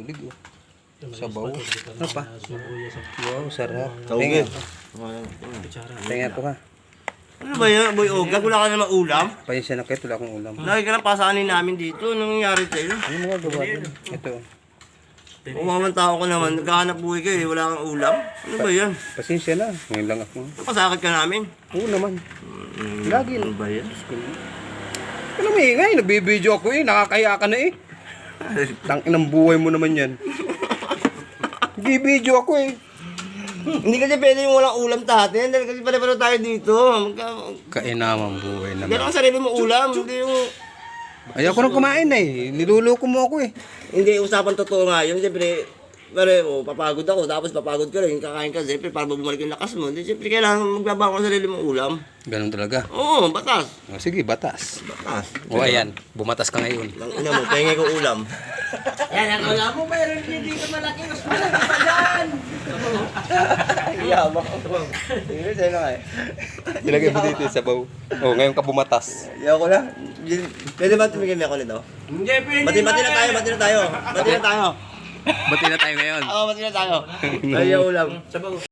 tulig oh. Sabaw. Ano pa? Sa Wow, sarap. Kutsara. Tinga ko ha. Ano ba yan, boy Ogag? Wala ka naman ulam? Pasensya na kayo, wala akong ulam. Lagi ka na pasanin namin dito. Anong nangyari sa'yo? Ano mga gawa doon? Ito. Umamang tao ko naman. Naghahanap buhay kayo. eh. Wala kang ulam. Ano ba yan? Pasensya na. Ngayon lang ako. Napasakit ka namin. Oo naman. Lagi Ano na. ba yan? Ano may ingay? Nagbibideo ako eh. Nakakaya ka na eh. Tangin ng buhay mo naman yan. Nagbibideo ako eh. Hindi kasi pwede yung walang ulam tatin. Dahil kasi pare-pare tayo dito. Magka... Kainamang buhay naman. Ka sarili mo ulam. Hindi yung... Ayoko nang kumain na eh. Niluloko mo ako eh. Hindi, usapan totoo nga yun. Siyempre, pare, oh, papagod ako. Tapos papagod ka rin. Kakain ka. Siyempre, para bumalik yung lakas mo. Hindi, siyempre, kailangan magbabawa ka sarili mong ulam. Ganun talaga. Oo, batas. O, sige, batas. Batas. O ayan, bumatas ka ngayon. Ang ina mo, pahingay ko ulam. Yan, ang alam mo, mayroon din dito malaki. Mas malaki pa dyan. Yabak ako. Hindi, sa'yo na nga eh. Ilagay mo dito sa baw. O, ngayon ka bumatas. Yaw ko na. Pwede ba tumigil ako nito? Hindi, pwede Bati, bati na tayo, bati na tayo. Bati na tayo. Bati na tayo ngayon. Oo, bati na tayo. Ayaw ulam. Sabaw.